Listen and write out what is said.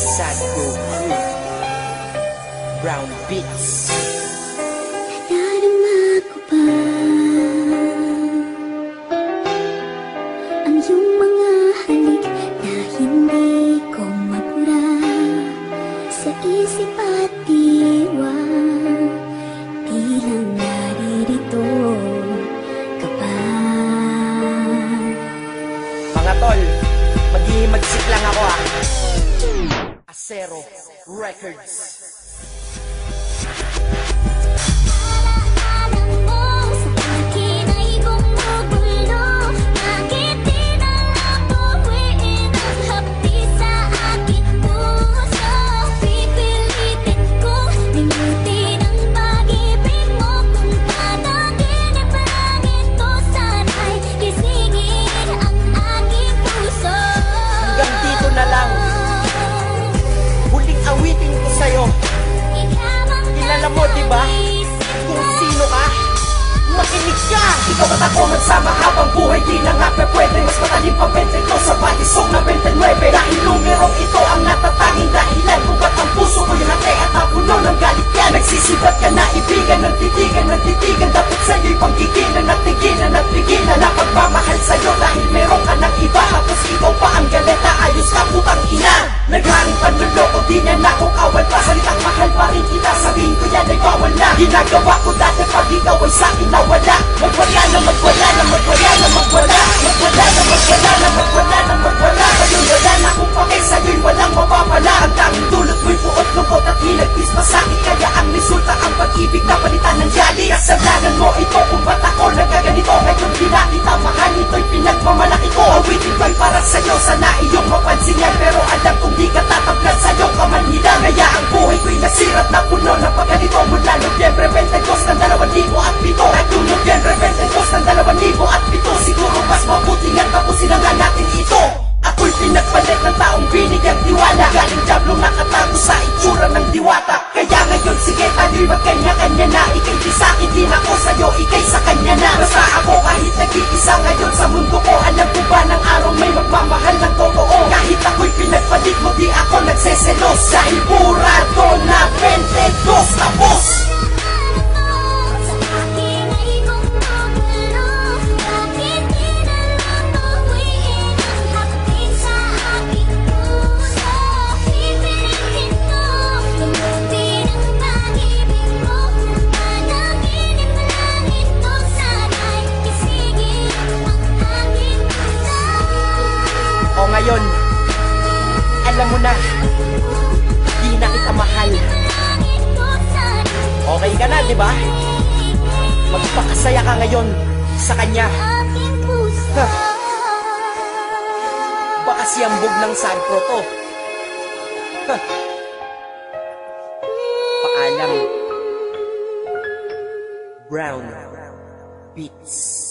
Sadko Crew Brown Beats. Nadarama ko ba Ang iyong mga halik na hindi ko mapura. Sa isip at diwa Di lang naririto ka pa Mga tol, maghihimagsik lang ako ah Acero Records ka! Ikaw at ako magsama habang buhay Di na nga pe pwede. Mas matalim pa 22 sa batisong na 29 Dahil numerong ito ang natatanging dahilan Kung ba't ang puso ko'y hati at napuno ng galit. Yan Nagsisibat ka na ibigan ng titigan ng titigan Dapat sa'yo'y panggigilan at tigilan at tigilan Na pagmamahal sa'yo dahil meron ka ng iba. Tapos ikaw pa ang galeta ayos ka putang ina. Nagharing panluloko di na nakukawal pa. Salitang mahal pa rin kita sabihin ko yan ay bawal na. Ginagawa ay sa'kin nawala Magwala na magwala na magwala na magwala Magwala na magwala na magwala na magwala Ngayon wala na akong pake sa'yo'y walang mapapala. Ang tanging dulot mo'y puot lungkot at hinagpis masakit Kaya nag-iisa ngayon sa mundo ko ngayon, alam mo na Di na kita mahal. Okay ka na, di ba? Magpakasaya ka ngayon sa kanya. Baka siyambog ng sagpro to. Huh. Paalam. Brown Beats